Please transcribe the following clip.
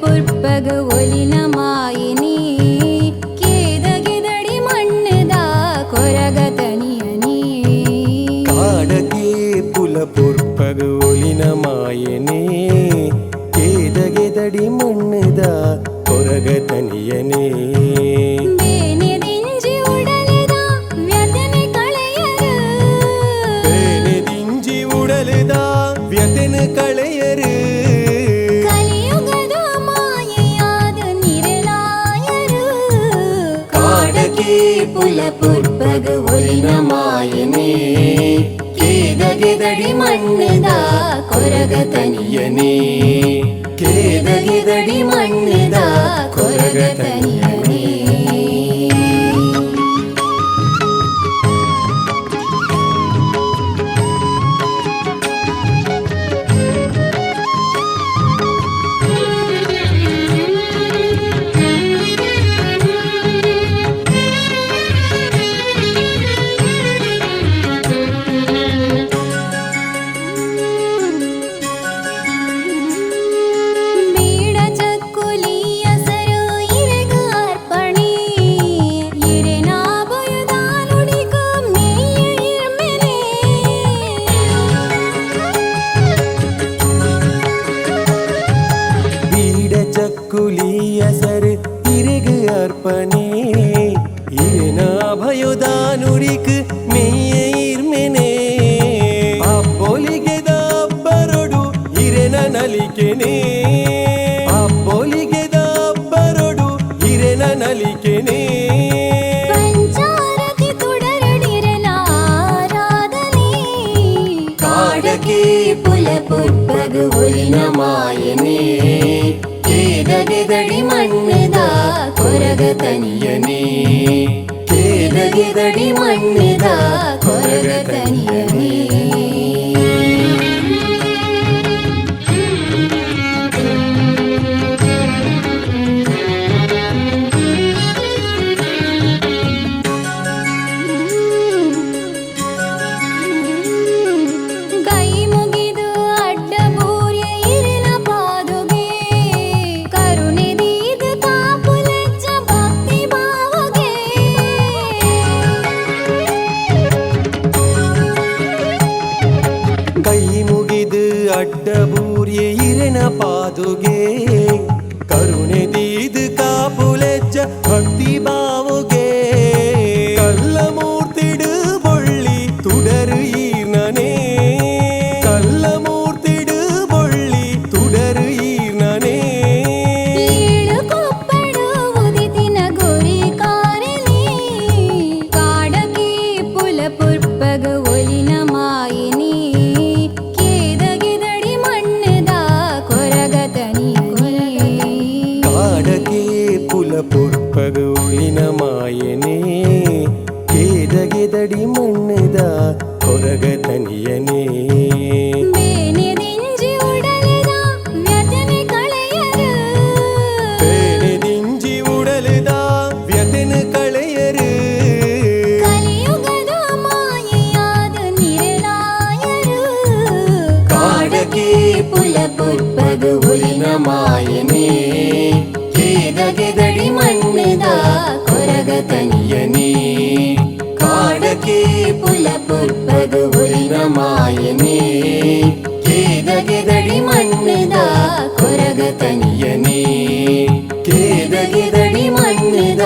புற்பக ஒளிನಮಾಯಿನಿ ಕೇದಗಿದಡಿ ಮಣ್ಣದ ಕೊರಗತನಿಯನಿ ಕಾಡಗೆ ಪುಲ ಪುರ್ಪಗ ಒಳಿನಮಾಯನಿ ಕೇದಗಿದಡಿ ಮಣ್ಣದ ಕೊರಗತನಿಯನೇ களையரு ಕಾಡಕಿ ಪುಲ ಪೊರ್ಪಗು ಒಲಿನ ಮಾಯನೇ ಕೇದಗೆದಡಿ ಮಣ್ಣದ ಕೊರಗ ತನಿಯನೇ பணி இனாபயுதானுரிக்கு மெய்யர்மெனே அப்பொலிகெத அப்பரொடு இரென நலிக்கெனே அப்பொலிகெத அப்பரொடு இரென நலிக்கெனே புல புட்பகு ஒளினமாயனே ನಲಿಕೆನೆ ಪಂಚಾರತಿ ತುಡರಡಿರಲ ಆರಾಧನೆ ಕಾಡಕಿ ಪುಲ ಪುಪ್ಪಗು ಒಲಿನ ಮಾಯನೇ ಕೇದಗೆದಡಿ ಮಣ್ಣದ ಕೊರಗ ತನಿಯನೇ ಕೇದಗೆದಡಿ ಮಣ್ಣದ ಕೊರಗ ತನಿಯನೇ ಮುಗಿದು ಅಡ್ಡ ಬೂರ್ಯ ಇರೆನ ಪಾದುಗೆ ಕರುಣೆ ದೀದು ಕಾಪುಲೆಚ್ಚ ಭಕ್ತಿ ಬಾವುಗೆ ಕಲ್ಲ ಮೂರ್ತಿಡು ಬೊಳ್ಳಿ ತುಡರು ಈರ್ನನೇ ಕಲ್ಲ ಮೂರ್ತಿಡು ಬೊಳ್ಳಿ ತುಡರು ಈರ್ನನೇ ಏಳು ಕೊಪ್ಪಡು ಉದಿತಿನ ಗುರಿ ಕಾರಲಿ ಕಾಡಕಿ ಪುಲ ಪುರ್ಪಗ ಒಲಿನ பொற்பகு ஒளினமாயனே கேதகிதடி மண்ணுதா கொரக தனியனே. புல பொற்பகு ஒளினமாயனே కొరగతనియని కాడకి పుల పుప్పదు ఉలిన మాయని కేదగిదడి మన్నుద కొరగతనియని కేదగిదడి మన్నుద